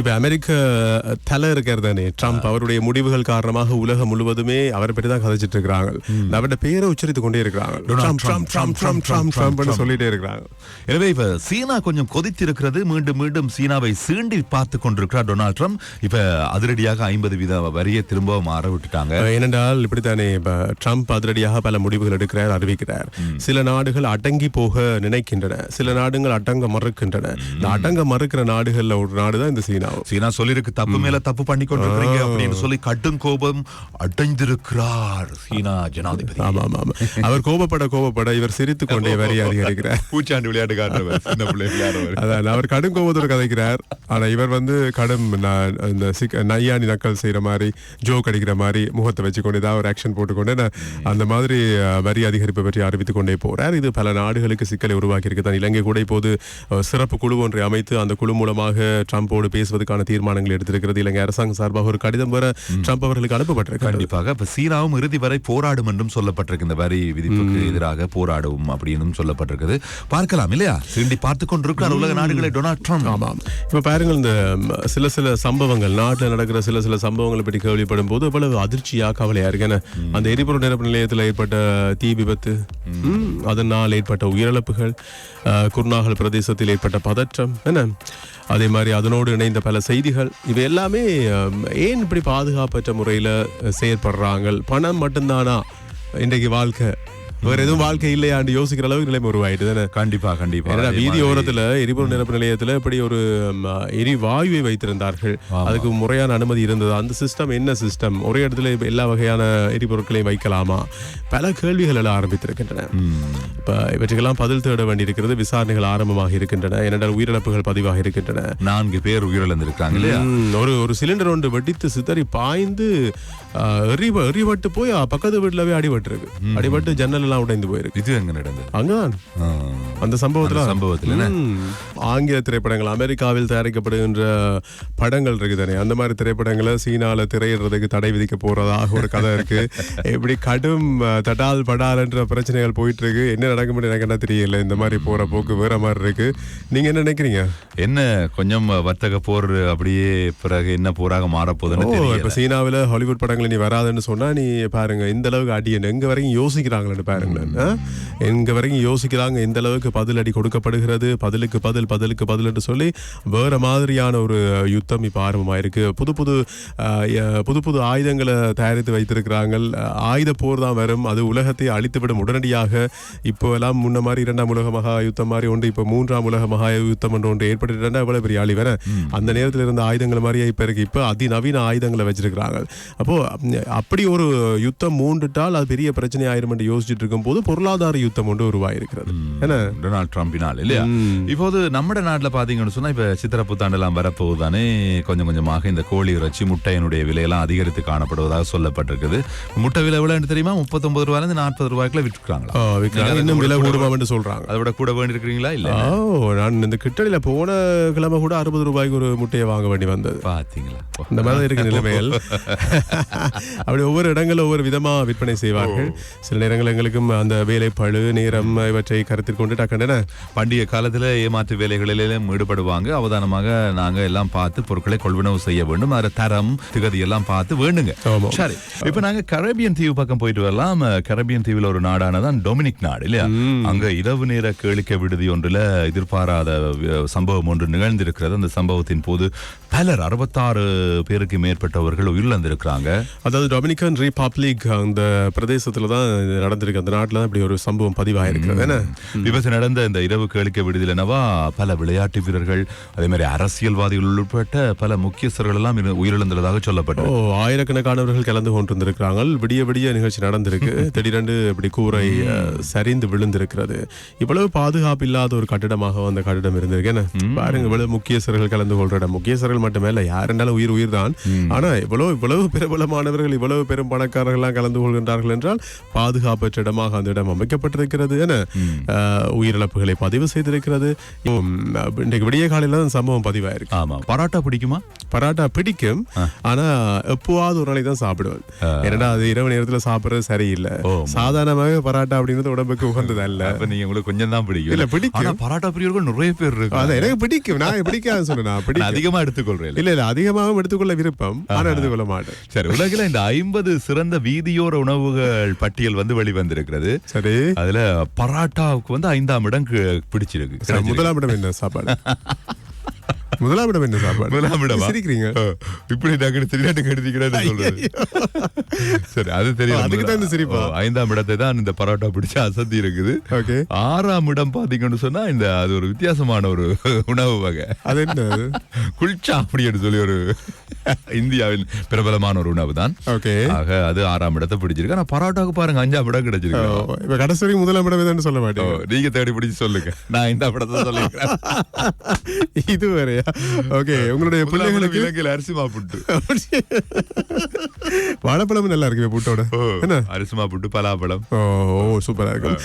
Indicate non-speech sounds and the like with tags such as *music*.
இப்ப அமெரிக்க தலை இருக்கார் தானே? ட்ரம்ப் அவருடைய முடிவுகள் காரணமாக உலகம் முழுவதுமே அவரை பற்றி தான் கதைச்சிட்டு இருக்கிறாங்க அவருடைய பேரை உச்சரித்து கொண்டே இருக்கிறாங்க சொல்லிட்டே இருக்கிறாங்க எனவே இப்ப சீனா கொஞ்சம் கொதித்திருக்கிறது. மீண்டும் மீண்டும் சீனாவை சீண்டி பார்த்து கொண்டிருக்கிறார் டொனால்ட் ட்ரம்ப். இப்ப அதிரடியாக ஐம்பது வீத வரியை திரும்ப மாற விட்டுட்டாங்க. ஏனென்றால் இப்படித்தானே இப்ப ட்ரம்ப் அதிரடியாக பல முடிவுகள் எடுக்கிறார் அறிவிக்கிறார். சில நாடுகள் அடங்கி போக நினைக்கின்றன. சில நாடுகள் அடங்க மறுக்கின்றன. இந்த அடங்க மறுக்கிற நாடுகள்ல ஒரு நாடு தான் இந்த சீனாவும் சீனா சொல்லிருக்கு தப்பு மேல தப்பு பண்ணி கொண்டிருக்கிறீங்க அப்படின்னு சொல்லி கடும் கோபம் அடைந்திருக்கிறார் சீனா ஜனாதிபதி. ஆமா ஆமா அவர் கோபப்பட கோபப்பட இவர் சிரித்து கொண்டே வரி அதிகரிக்கிறார். பூச்சாண்டு விளையாட்டு காட்டுறவர் அதான் அவர் கடும் கோபத்தோடு கதைக்கிறார். ஆனா இவர் வந்து கடும் இந்த நையாணி நக்கல் செய்யற மாதிரி ஜோக் அடிக்கிற மாதிரி முகத்தை வச்சுக்கொண்டு ஏதாவது ஒரு ஆக்ஷன் போட்டுக்கொண்டு அந்த மாதிரி வரி அதிகரிப்பு பற்றி அறிவித்துக் கொண்டே போறார். இது பல நாடுகளுக்கு சிக்கலை உருவாக்கி இருக்கு தான் இலங்கை கூட இப்போது சிறப்பு குழு ஒன்றை அமைத்து அந்த குழு மூலமாக ட்ரம்போடு பேசுவதற்கான தீர்மானங்கள் எடுத்திருக்கிறது. இலங்கை அரசாங்கம் சார்பாக ஒரு கடிதம் வர ட்ரம்ப் அவர்களுக்கு அனுப்பப்பட்டிருக்கு கண்டிப்பாக. இப்ப சீனாவும் இறுதி வரை போராடும் என்றும் சொல்லப்பட்டிருக்கு. இந்த வரி விதிப்புக்கு எதிராக போராடும் அப்படின்னு சொல்லப்பட்டிருக்குது. பார்க்கலாம் இல்லையா? சீண்டி பார்த்து கொண்டிருக்கிறார் உலக நாடுகளை டொனால்ட் ட்ரம்ப் ஆமாம். இப்ப பாருங்கள் இந்த சில சில சம்பவங்கள் நாட்டில் நடக்கிற சில சில சம்பவங்களை பற்றி கேள்விப்படும் போது எவ்வளவு அதிர்ச்சியா கவலையா இருக்கு. அந்த எரிபொருள் நிரப்பு நிலையத்தில் ஏற்பட்ட தீ விபத்து அதனால் ஏற்பட்ட உயிரிழப்புகள் குர்நாகல் பிரதேசத்தில் ஏற்பட்ட பதற்றம் என்ன? அதே மாதிரி அதனோடு இணைந்த பல செய்திகள் இவை எல்லாமே ஏன் இப்படி பாதுகாப்பற்ற முறையில் செயற்படுறாங்க பணம் மட்டும்தானா இன்றைக்கு வாழ்க்கை? வேற எதுவும் வாழ்க்கை இல்லையான்னு யோசிக்கிற அளவுக்கு நிலைமை உருவாயிட்டு தானே? கண்டிப்பா கண்டிப்பா. வீதி ஓரத்துல எரிபொருள் நிரப்பு நிலையத்துல இப்படி ஒரு எரிவாயுவை வைத்திருந்தார்கள். அதுக்கு முறையான அனுமதி இருந்தது. அந்த சிஸ்டம் என்ன சிஸ்டம் ஒரே இடத்துல எல்லா வகையான எரிபொருட்களையும் வைக்கலாமா? பல கேள்விகள் எல்லாம் ஆரம்பித்திருக்கின்றன. இப்ப இவற்றுக்கெல்லாம் பதில் தேட வேண்டியிருக்கிறது விசாரணைகள் ஆரம்பமாக இருக்கின்றன. ஏனென்றால் உயிரிழப்புகள் பதிவாக இருக்கின்றன. நான்கு பேர் உயிரிழந்திருக்காங்க இல்லையா? ஒரு ஒரு சிலிண்டர் ஒன்று வெடித்து சிதறி பாய்ந்து எரிவட்டு போய் பக்கத்து வீட்டுல போய் அடிபட்டு இருக்கு அடிபட்டு ஜன்னல் எல்லாம் உடைந்து போயிருக்கு. இது எங்க நடந்தது? அங்கதான். அந்த சம்பவத்துல சம்பவத்துல. ஆங்கில திரைப்படங்கள் அமெரிக்காவில் தயாரிக்கப்படுகின்ற படங்கள் இருக்கு தானே. அந்த மாதிரி திரைப்படங்களை சீனால திரையிடுறதுக்கு தடை விதிக்க போறதாக ஒரு கதை இருக்கு. *laughs* எப்படி கடும் அஹ், தடால் படால் என்ற பிரச்சனைகள் போயிட்டு இருக்கு என்ன நடக்கும் எனக்கு என்ன தெரியல. இந்த மாதிரி போற போக்கு வேற மாதிரி இருக்கு. நீங்க என்ன நினைக்கிறீங்க? என்ன கொஞ்சம் வர்த்தக போர் அப்படியே பிறகு என்ன போராக மாறப்போகுதுன்னு இப்ப சீனாவுல ஹாலிவுட் படங்கள் நீ வராதுன்னு சொன்னா நீ பாருங்க இந்த அளவுக்கு அடி என்ன? எங்க வரைக்கும் யோசிக்கிறாங்களேன்னு பாருங்களேன். ஆ? எங்க வரைக்கும் யோசிக்கிறாங்க எந்த அளவுக்கு பதில் அடி கொடுக்கப்படுகிறது பதிலுக்கு பதில் பதிலுக்கு பதில் என்று சொல்லி வேற மாதிரியான ஒரு யுத்தம் இப்ப ஆரம்பமாயிருக்கு. புது புது புது புது ஆயுதங்களை தயாரித்து வைத்திருக்கிறாங்க ஆயுத போர் தான் வரும். அது உலகத்தை அழித்துவிடும் உடனடியாக. இப்போ எல்லாம் முன்ன மாதிரி இரண்டாம் உலக மகா யுத்தம் மாதிரி ஒன்று இப்போ மூன்றாம் உலக மகா யுத்தம் என்று ஒன்று ஏற்பட்டு எவ்வளவு பெரிய அழிவன அந்த நேரத்தில் இருந்த ஆயுதங்கள் மாதிரியே இப்ப இருக்கு. இப்போ அதிநவீன ஆயுதங்களை வச்சிருக்கிறாங்க. அப்போ ம், அப்படி ஒரு யுத்தம் மூண்டுட்டால் அது பெரிய பிரச்சனை ஆயிரும் என்று யோசிச்சுட்டு இருக்கும்போது பொருளாதார யுத்தம் ஒன்று உருவாயிருக்கிறது. என்ன டொனால்ட் ட்ரம்பினால் இல்லையா? இப்போது நம்ம நாட்டுல பாத்தீங்கன்னு சொன்னா இப்ப சித்திர புத்தாண்டெல்லாம் வரப்போகுதானே கொஞ்சம் கொஞ்சமாக இந்த கோழி இறைச்சி முட்டையினுடைய விலையெல்லாம் அதிகரித்து காணப்படுவதாக சொல்லப்பட்டிருக்குது. முட்டை விலை எவ்வளவு தெரியுமா? முப்பத்தொன்பது ரூபாயில இருந்து நாற்பது ரூபாய்க்குள்ள விற்கிறாங்களா. இன்னும் விலை கூடுமாம் என்று சொல்றாங்க. அதை விட கூட வேண்டி இருக்கிறீங்களா இல்ல நான் இந்த கிட்டடியில போன கிழமை கூட அறுபது ரூபாய்க்கு ஒரு முட்டையை வாங்க வேண்டி வந்தது. பாத்தீங்களா இந்த மாதிரி இருக்கு நிலைமைகள். *laughs* அப்படி ஒவ்வொரு இடங்களும் ஒவ்வொரு விதமா விற்பனை செய்வார்கள். சில நேரங்கள் எங்களுக்கும் அந்த வேலை பழு நேரம் இவற்றை கருத்தில் கொண்டு டக்குன்னு பண்டிகை காலத்துல ஏமாற்று வேலைகளிலும் ஈடுபடுவாங்க. அவதானமாக நாங்க எல்லாம் பார்த்து பொருட்களை கொள்வனவு செய்ய வேண்டும். அதில் தரம் திகதி எல்லாம் பார்த்து வேண்டுங்க. சரி இப்ப நாங்க கரேபியன் தீவு பக்கம் போயிட்டு வரலாம். கரேபியன் தீவில் ஒரு நாடானதான் டொமினிக் நாடு இல்லையா? அங்க இரவு நேர கேளிக்கை விடுதி ஒன்றுல எதிர்பாராத சம்பவம் ஒன்று நிகழ்ந்திருக்கிறது. அந்த சம்பவத்தின் போது பலர் அறுபத்தாறு பேருக்கு மேற்பட்டவர்கள் உயிரிழந்திருக்கிறாங்க. அதாவது டொமினிகன் ரிபப்ளிக் அந்த பிரதேசத்துல தான் நடந்திருக்கு. அந்த நாட்டுல தான் இப்படி ஒரு சம்பவம் பதிவாயிருக்கிறது. என்ன? விபத்து நடந்த இந்த இரவு கேளிக்கை விடுதியில் என்னவா பல விளையாட்டு வீரர்கள் அதே மாதிரி அரசியல்வாதிகள் உட்பட்ட பல முக்கியஸ்தர்கள் எல்லாம் இரு- உயிரிழந்ததாக ஓ சொல்லப்பட்டது ஆயிரக்கணக்கானவர்கள் கலந்து கொண்டிருந்திருக்கிறாங்க விடிய விடிய நிகழ்ச்சி நடந்திருக்கு. திடீரென்று இப்படி கூரை சரிந்து விழுந்திருக்கிறது. இவ்வளவு பாதுகாப்பு இல்லாத ஒரு கட்டிடமாக அந்த கட்டிடம் இருந்திருக்கு. என்ன? பாருங்க இவ்வளவு முக்கியஸ்தர்கள் கலந்து கொள்ற இடம். முக்கியஸ்தர்கள் மட்டுமே இல்ல யாருனாலும் உயிர் உயிர் தான். ஆனா இவ்வளவு இவ்வளவு பிரபலமானவர்கள் இவ்வளவு பெரும் பணக்காரர்கள் எல்லாம் கலந்து கொள்கின்றார்கள் என்றால் பாதுகாப்பற்ற இடமாக அந்த இடம் அமைக்கப்பட்டிருக்கிறது என உயிரிழப்புகளை பதிவு செய்திருக்கிறது. இன்றைக்கு விடிய காலையில தான் சம்பவம் பதிவாயிருக்கு. ஆமா. பரோட்டா பிடிக்குமா? பராட்டா பிடிக்கும். ஆனா எப்போவாவது ஒரு நாளைக்கு தான் சாப்பிடுவேன். ஏன்னா அது இரவு நேரத்துல சாப்பிடுறது சரியில்லை. சாதாரணமாக பராட்டா அப்படிங்கிறது உடம்புக்கு உகந்தது அல்ல. நீங்க உங்களுக்கு கொஞ்சம் தான் பிடிக்கும். இல்ல, பிடிக்கும். பரோட்டா பிரியர்கள் நிறைய பேர் இருக்கு அதான் எனக்கு பிடிக்கும். நான் பிடிக்காதுன்னு சொன்னேன் நான் நான் பிடிக்கும். அதிகமா எடுத்துக்கொள்றேன் இல்ல. இல்ல அதிகமாகவும் எடுத்துக்கொள்ள விருப்பம். ஆனா எடுத்துக்கொள்ள மாட்டேன். சரி உலகில இந்த ஐம்பது சிறந்த வீதியோர உணவுகள் பட்டியல் வந்து வெளிவந்திருக்கிறது சரி. அதுல பராட்டாவுக்கு வந்து ஐந்தாம் இடம் பிடிச்சிருக்கு. முதலாம் இடம் என்ன சாப்பாடு? *laughs* முதலாம் இடம் என்ன சாப்பாடு? முதலாம் இடமா? சிரிக்கிறீங்க இப்படி டக்குனு தெரியாட்டு கெடுத்தீங்கன்னு சொல்றது. சரி அது தெரியும். அதுக்கு தான் சிரிப்பா? ஐந்தாம் இடத்தை தான் இந்த பரோட்டா பிடிச்ச அசத்தி இருக்குது. ஓகே. ஆறாம் இடம் பாத்தீங்கன்னு சொன்னா இந்த அது ஒரு வித்தியாசமான ஒரு உணவு வகை. அது என்ன குல்ச்சா அப்படின்னு சொல்லி ஒரு இந்தியாவின் பிரபலமான ஒரு உணவு தான். ஓகே. ஆக அது ஆறாம் இடத்தை பிடிச்சிருக்கு. ஆனா பரோட்டாவுக்கு பாருங்க அஞ்சாம் இடம் கிடைச்சிருக்கு. இப்ப கடைசி முதலாம் இடம் எதுன்னு சொல்ல மாட்டேன் நீங்க தேடி பிடிச்சு சொல்லுங்க. நான் இந்த படத்தை சொல்லிக்கிறேன் *laughs* இது வேறயா? *laughs* ஓகே உங்களுடைய பிள்ளைங்களுக்கு பிள்ளைங்களுக்கு இலங்கையில் அரிசி மாப்புட்டு *laughs* வாழைப்பழமும் நல்லா இருக்கு புட்டோட. என்ன? அரிசி மாப்புட்டு பலாப்பழம். ஓ ஓ, சூப்பரா இருக்கும்.